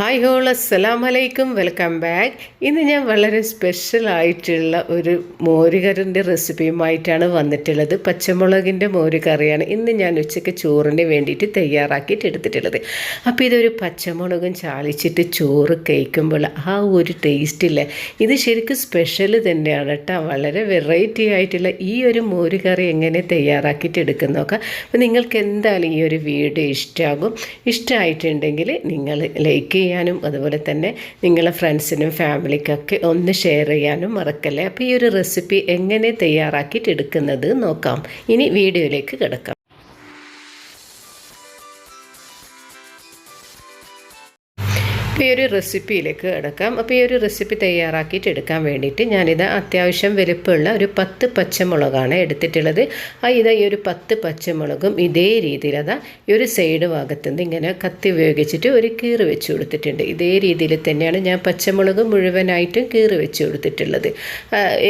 Hi whole അസ്സലാം വലൈക്കും welcome back ഇന്ന് ഞാൻ വളരെ സ്പെഷ്യലായിട്ടുള്ള ഒരു മോരുകറിന്റെ റെസിപ്പിയുമായിട്ടാണ് വന്നിട്ടുള്ളത്. പച്ചമുളകിന്റെ മോരുകറിയാണ് ഇന്ന് ഞാൻ ഉച്ചയ്ക്ക് ചോറിന് വേണ്ടിയിട്ട് തയ്യാറാക്കിയിട്ട് എടുത്തിട്ടുള്ളത്. അപ്പോൾ ഇതൊരു പച്ചമുളകും ചാലിച്ചിട്ട് ചോറ് കഴിക്കുമ്പോൾ ആ ഒരു ടേസ്റ്റില്ല ഇത് ശരിക്കും സ്പെഷ്യൽ തന്നെയാണ് കേട്ടോ. വളരെ വെറൈറ്റി ആയിട്ടുള്ള ഈ ഒരു മോരുകറി എങ്ങനെ തയ്യാറാക്കിയിട്ട് എടുക്കുന്ന നോക്കാം. അപ്പോൾ നിങ്ങൾക്ക് എന്തായാലും ഈ ഒരു വീഡിയോ ഇഷ്ടമാകും ഇഷ്ടമായിട്ടുണ്ടെങ്കിൽ നിങ്ങൾ ലൈക്ക് ചെയ്യാനും അതുപോലെ തന്നെ നിങ്ങളെ ഫ്രണ്ട്സിനും ഫാമിലിക്കൊക്കെ ഒന്ന് ഷെയർ ചെയ്യാനും മറക്കല്ലേ. അപ്പോൾ ഈ ഒരു റെസിപ്പി എങ്ങനെ തയ്യാറാക്കിയിട്ട് എടുക്കുന്നത് നോക്കാം. ഇനി വീഡിയോയിലേക്ക് കിടക്കാം. അപ്പോൾ ഈ ഒരു റെസിപ്പിയിലേക്ക് കിടക്കാം. അപ്പോൾ ഈ ഒരു റെസിപ്പി തയ്യാറാക്കിയിട്ട് എടുക്കാൻ വേണ്ടിയിട്ട് ഞാനിത് അത്യാവശ്യം വലുപ്പമുള്ള ഒരു പത്ത് പച്ചമുളകാണ് എടുത്തിട്ടുള്ളത്. ആ ഇതാ ഈ ഒരു പത്ത് പച്ചമുളകും ഇതേ രീതിയിൽ അതാ ഈ ഒരു സൈഡ് ഭാഗത്തുനിന്ന് ഇങ്ങനെ കത്തി ഉപയോഗിച്ചിട്ട് ഒരു കീറ് വെച്ച് കൊടുത്തിട്ടുണ്ട്. ഇതേ രീതിയിൽ തന്നെയാണ് ഞാൻ പച്ചമുളക് മുഴുവനായിട്ടും കീറ് വെച്ച് കൊടുത്തിട്ടുള്ളത്.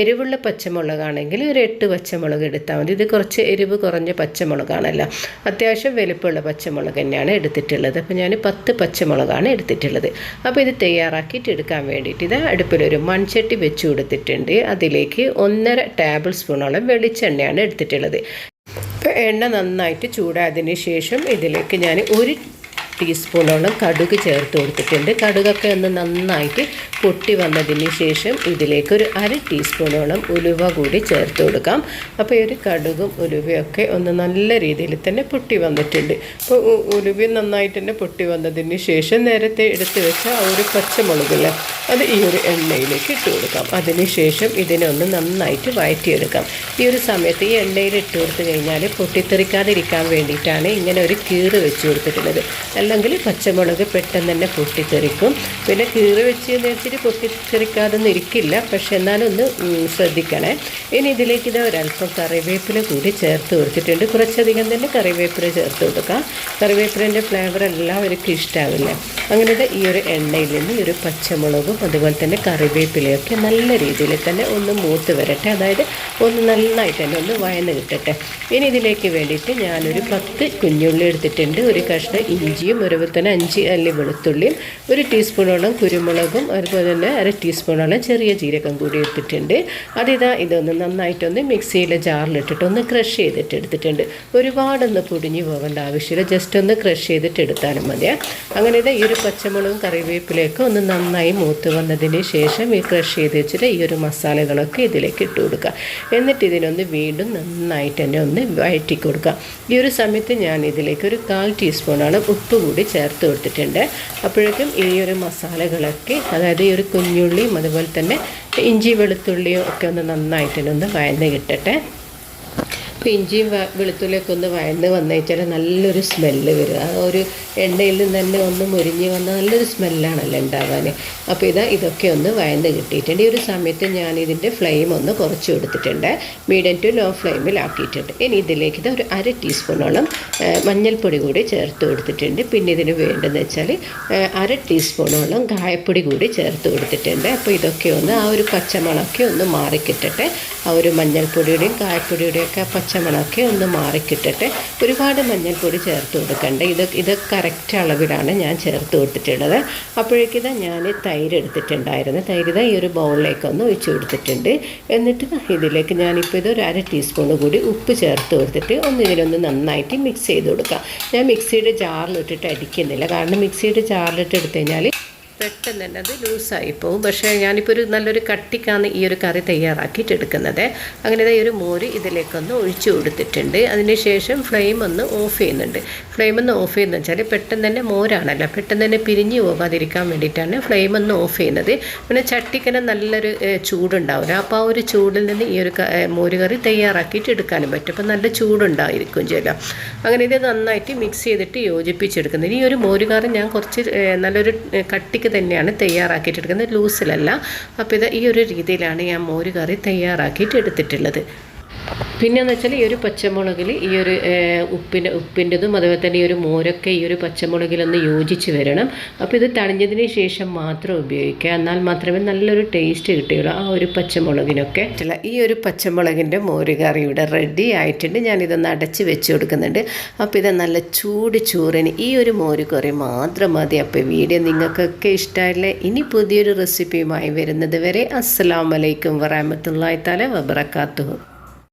എരിവുള്ള പച്ചമുളകാണെങ്കിൽ ഒരു എട്ട് പച്ചമുളക് എടുത്താൽ മതി. ഇത് കുറച്ച് എരിവ് കുറഞ്ഞ പച്ചമുളകാണല്ലോ. അത്യാവശ്യം വലുപ്പമുള്ള പച്ചമുളക് തന്നെയാണ് എടുത്തിട്ടുള്ളത്. അപ്പോൾ ഞാൻ പത്ത് പച്ചമുളകാണ് എടുത്തിട്ടുള്ളത്. അപ്പോൾ ഇത് തയ്യാറാക്കിയിട്ട് എടുക്കാൻ വേണ്ടിയിട്ട് ഇത് അടുപ്പിലൊരു മൺചട്ടി വെച്ച് കൊടുത്തിട്ടുണ്ട്. അതിലേക്ക് ഒന്നര ടേബിൾ സ്പൂണോളം വെളിച്ചെണ്ണയാണ് എടുത്തിട്ടുള്ളത്. എണ്ണ നന്നായിട്ട് ചൂടായതിന് ശേഷം ഇതിലേക്ക് ഞാൻ ഒരു ടീസ്പൂണോളം കടുക് ചേർത്ത് കൊടുത്തിട്ടുണ്ട്. കടുകൊക്കെ ഒന്ന് നന്നായിട്ട് പൊട്ടി വന്നതിന് ശേഷം ഇതിലേക്ക് ഒരു അര ടീസ്പൂണോളം ഉലുവ കൂടി ചേർത്ത് കൊടുക്കാം. അപ്പോൾ ഈ ഒരു കടുകും ഉലുവയൊക്കെ ഒന്ന് നല്ല രീതിയിൽ തന്നെ പൊട്ടി വന്നിട്ടുണ്ട്. അപ്പോൾ ഉലുവ നന്നായിട്ട് തന്നെ പൊട്ടി വന്നതിന് ശേഷം നേരത്തെ എടുത്ത് വെച്ച ആ ഒരു പച്ചമുളകില്ല അത് ഈ ഒരു എണ്ണയിലേക്ക് ഇട്ട് കൊടുക്കാം. അതിന് ശേഷം ഇതിനെ ഒന്ന് നന്നായിട്ട് വഴറ്റിയെടുക്കാം. ഈ ഒരു സമയത്ത് ഈ എണ്ണയിൽ ഇട്ട് കൊടുത്തു കഴിഞ്ഞാൽ പൊട്ടിത്തെറിക്കാതിരിക്കാൻ വേണ്ടിയിട്ടാണ് ഇങ്ങനെ ഒരു കീറ് വെച്ച് കൊടുത്തിട്ടുള്ളത്. അല്ലെങ്കിൽ പച്ചമുളക് പെട്ടെന്ന് തന്നെ പൊട്ടിത്തെറിക്കും. പിന്നെ കീറി വെച്ച് വെച്ചിട്ട് പൊട്ടിത്തെറിക്കാതൊന്നും ഇരിക്കില്ല. പക്ഷെ എന്നാലും ഒന്ന് ശ്രദ്ധിക്കണേ. ഇനി ഇതിലേക്ക് ഇത് ഒരല്പം കറിവേപ്പില കൂടി ചേർത്ത് കൊടുത്തിട്ടുണ്ട്. കുറച്ചധികം തന്നെ കറിവേപ്പില ചേർത്ത് കൊടുക്കാം. കറിവേപ്പിലിന്റെ ഫ്ലേവർ എല്ലാവർക്കും ഇഷ്ടാവില്ല. അങ്ങനെ ഈ ഒരു എണ്ണയിൽ നിന്ന് ഈ ഒരു പച്ചമുളകും അതുപോലെ തന്നെ കറിവേപ്പിലയൊക്കെ നല്ല രീതിയിൽ തന്നെ ഒന്ന് മൂത്ത് വരട്ടെ. അതായത് ഒന്ന് നന്നായിട്ട് തന്നെ ഒന്ന് വയന്ന് കിട്ടട്ടെ. ഇനി ഇതിലേക്ക് വേണ്ടിയിട്ട് ഞാനൊരു പത്ത് കുഞ്ഞുള്ളി എടുത്തിട്ടുണ്ട്. ഒരു കഷ്ണം ഇഞ്ചിയും അതുപോലെ തന്നെ അഞ്ച് അല്ലി വെളുത്തുള്ളിയും ഒരു ടീസ്പൂണോളം കുരുമുളകും അതുപോലെ തന്നെ അര ടീസ്പൂണോളം ചെറിയ ജീരകം കൂടി എടുത്തിട്ടുണ്ട് അതിതാ ഇതൊന്ന് നന്നായിട്ടൊന്ന് മിക്സിയിലെ ജാറിലിട്ടിട്ട് ഒന്ന് ക്രഷ് ചെയ്തിട്ട് എടുത്തിട്ടുണ്ട്. ഒരുപാടൊന്ന് പൊടിഞ്ഞു പോകേണ്ട ആവശ്യമില്ല. ജസ്റ്റ് ഒന്ന് ക്രഷ് ചെയ്തിട്ട് എടുത്താലും മതിയാ അങ്ങനെ ഇതാ ഈ ഒരു പച്ചമുളകും കറിവേപ്പിലേക്ക് ഒന്ന് നന്നായി മൂത്ത് വന്നതിന് ശേഷം ഈ ക്രഷ് ചെയ്ത് വെച്ചിട്ട് ഈ ഒരു മസാലകളൊക്കെ ഇതിലേക്ക് ഇട്ട് കൊടുക്കുക. എന്നിട്ട് ഇതിനൊന്ന് വീണ്ടും നന്നായിട്ട് തന്നെ ഒന്ന് വഴറ്റി കൊടുക്കുക. ഈ ഒരു സമയത്ത് ഞാൻ ഇതിലേക്ക് ഒരു കാൽ ടീസ്പൂണോളം ഉപ്പ് കൂടി ചേർത്ത് കൊടുത്തിട്ടുണ്ട്. അപ്പോഴേക്കും ഈ ഒരു മസാലകളൊക്കെ അതായത് ഈ ഒരു കുഞ്ഞുള്ളിയും അതുപോലെ തന്നെ ഇഞ്ചി വെളുത്തുള്ളിയും ഒക്കെ ഒന്ന് നന്നായിട്ടൊന്ന് വഴന്ന് കിട്ടട്ടെ. അപ്പോൾ ഇഞ്ചിയും വെളുത്തുള്ളിയൊക്കെ ഒന്ന് വഴന്ന് വന്നു വെച്ചാൽ നല്ലൊരു സ്മെല്ല് വരും. ആ ഒരു എണ്ണയിൽ നിന്ന് തന്നെ ഒന്ന് മുരിഞ്ഞ് വന്ന നല്ലൊരു സ്മെല്ലാണല്ലോ ഉണ്ടാകാൻ അപ്പോൾ ഇതാ ഇതൊക്കെ ഒന്ന് വഴന്ന് കിട്ടിയിട്ടുണ്ട്. ഈ ഒരു സമയത്ത് ഞാൻ ഇതിന്റെ ഫ്ലെയിം ഒന്ന് കുറച്ച് കൊടുത്തിട്ടുണ്ട് മീഡിയം ടു ലോ ഫ്ലെയിമിൽ ആക്കിയിട്ടുണ്ട് ഇനി ഇതിലേക്ക് ഇത് ഒരു അര ടീസ്പൂണോളം മഞ്ഞൾപ്പൊടി കൂടി ചേർത്ത് കൊടുത്തിട്ടുണ്ട്. പിന്നെ ഇതിന് വേണ്ടതെന്ന് വെച്ചാൽ അര ടീസ്പൂണോളം കായപ്പൊടി കൂടി ചേർത്ത് കൊടുത്തിട്ടുണ്ട്. അപ്പോൾ ഇതൊക്കെ ഒന്ന് ആ ഒരു പച്ചമുളകൊക്കെ ഒന്ന് മാറിക്കിട്ടട്ടെ. ആ ഒരു മഞ്ഞൾപ്പൊടിയുടെയും കായപ്പൊടിയുടെയും ഒക്കെ പച്ചമുളകൊക്കെ ഒന്ന് മാറിക്കിട്ടിട്ട് ഒരുപാട് മഞ്ഞൾപ്പൊടി ചേർത്ത് കൊടുക്കണ്ട. ഇത് ഇത് കറക്റ്റ് അളവിലാണ് ഞാൻ ചേർത്ത് കൊടുത്തിട്ടുള്ളത്. അപ്പോഴേക്കിത് ഞാൻ തൈര് എടുത്തിട്ടുണ്ടായിരുന്നു. തൈര് ഈ ഒരു ബൗളിലേക്ക് ഒന്ന് ഒഴിച്ച് കൊടുത്തിട്ടുണ്ട്. എന്നിട്ട് ഇതിലേക്ക് ഞാനിപ്പോൾ ഇത് ഒരു അര ടീസ്പൂൺ കൂടി ഉപ്പ് ചേർത്ത് കൊടുത്തിട്ട് ഒന്ന് ഇതിലൊന്ന് നന്നായിട്ട് മിക്സ് ചെയ്ത് കൊടുക്കാം. ഞാൻ മിക്സിയുടെ ജാറിലിട്ടിട്ട് അടിക്കുന്നില്ല. കാരണം മിക്സിയുടെ ജാറിലിട്ട് എടുത്തു കഴിഞ്ഞാൽ പെട്ടെന്ന് തന്നെ അത് ലൂസായി പോകും. പക്ഷേ ഞാനിപ്പോൾ ഒരു നല്ലൊരു കട്ടിക്കാണ് ഈ ഒരു കറി തയ്യാറാക്കിയിട്ട് എടുക്കുന്നത്. അങ്ങനെ ഈ ഒരു മോര് ഇതിലേക്കൊന്ന് ഒഴിച്ചു കൊടുത്തിട്ടുണ്ട്. അതിനുശേഷം ഫ്ലെയിം ഒന്ന് ഓഫ് ചെയ്യുന്നുണ്ട്. ഫ്ലെയിം ഒന്ന് ഓഫ് ചെയ്യുന്നത് വെച്ചാൽ പെട്ടെന്ന് തന്നെ മോരാണല്ലോ. പെട്ടെന്ന് തന്നെ പിരിഞ്ഞു പോകാതിരിക്കാൻ വേണ്ടിയിട്ടാണ് ഫ്ലെയിം ഒന്ന് ഓഫ് ചെയ്യുന്നത്. പിന്നെ ചട്ടിക്കനെ നല്ലൊരു ചൂടുണ്ടാവില്ല. അപ്പോൾ ആ ഒരു ചൂടിൽ നിന്ന് ഈ ഒരു മോര് കറി തയ്യാറാക്കിയിട്ട് എടുക്കാനും പറ്റും. അപ്പോൾ നല്ല ചൂടുണ്ടായിരിക്കും ചെയ്യാം അങ്ങനെ ഇത് നന്നായിട്ട് മിക്സ് ചെയ്തിട്ട് യോജിപ്പിച്ചെടുക്കുന്നത്. ഈ ഒരു മോര് കറി ഞാൻ കുറച്ച് നല്ലൊരു കട്ടിക്ക് തന്നെയാണ് തയ്യാറാക്കിയിട്ടെടുക്കുന്നത്. ലൂസിലല്ല. അപ്പോൾ ഇത് ഈ ഒരു രീതിയിലാണ് ഞാൻ മോര് കറി തയ്യാറാക്കിയിട്ട് എടുത്തിട്ടുള്ളത്. പിന്നെന്ന് വെച്ചാൽ ഈ ഒരു പച്ചമുളകിൽ ഈ ഒരു ഉപ്പിന്റെ ഉപ്പിന്റെതും അതുപോലെ തന്നെ ഈ ഒരു മോരൊക്കെ ഈ ഒരു പച്ചമുളകിലൊന്ന് യോജിച്ച് വരണം. അപ്പോൾ ഇത് തണിഞ്ഞതിന് ശേഷം മാത്രം ഉപയോഗിക്കുക. എന്നാൽ മാത്രമേ നല്ലൊരു ടേസ്റ്റ് കിട്ടുകയുള്ളൂ ആ ഒരു പച്ചമുളകിനൊക്കെ. ഈ ഒരു പച്ചമുളകിന്റെ മോര് കറി ഇവിടെ റെഡി ആയിട്ടുണ്ട്. ഞാനിതൊന്ന് അടച്ച് വെച്ച് കൊടുക്കുന്നുണ്ട്. അപ്പോൾ ഇത് നല്ല ചൂട് ചോറിന് ഈ ഒരു മോരുകറി മാത്രം മതി. അപ്പോൾ വീഡിയോ നിങ്ങൾക്കൊക്കെ ഇഷ്ടമല്ലേ ഇനി പുതിയൊരു റെസിപ്പിയുമായി വരുന്നത് വരെ അസ്സാം വലൈക്കും തല വബറക്കാത്തു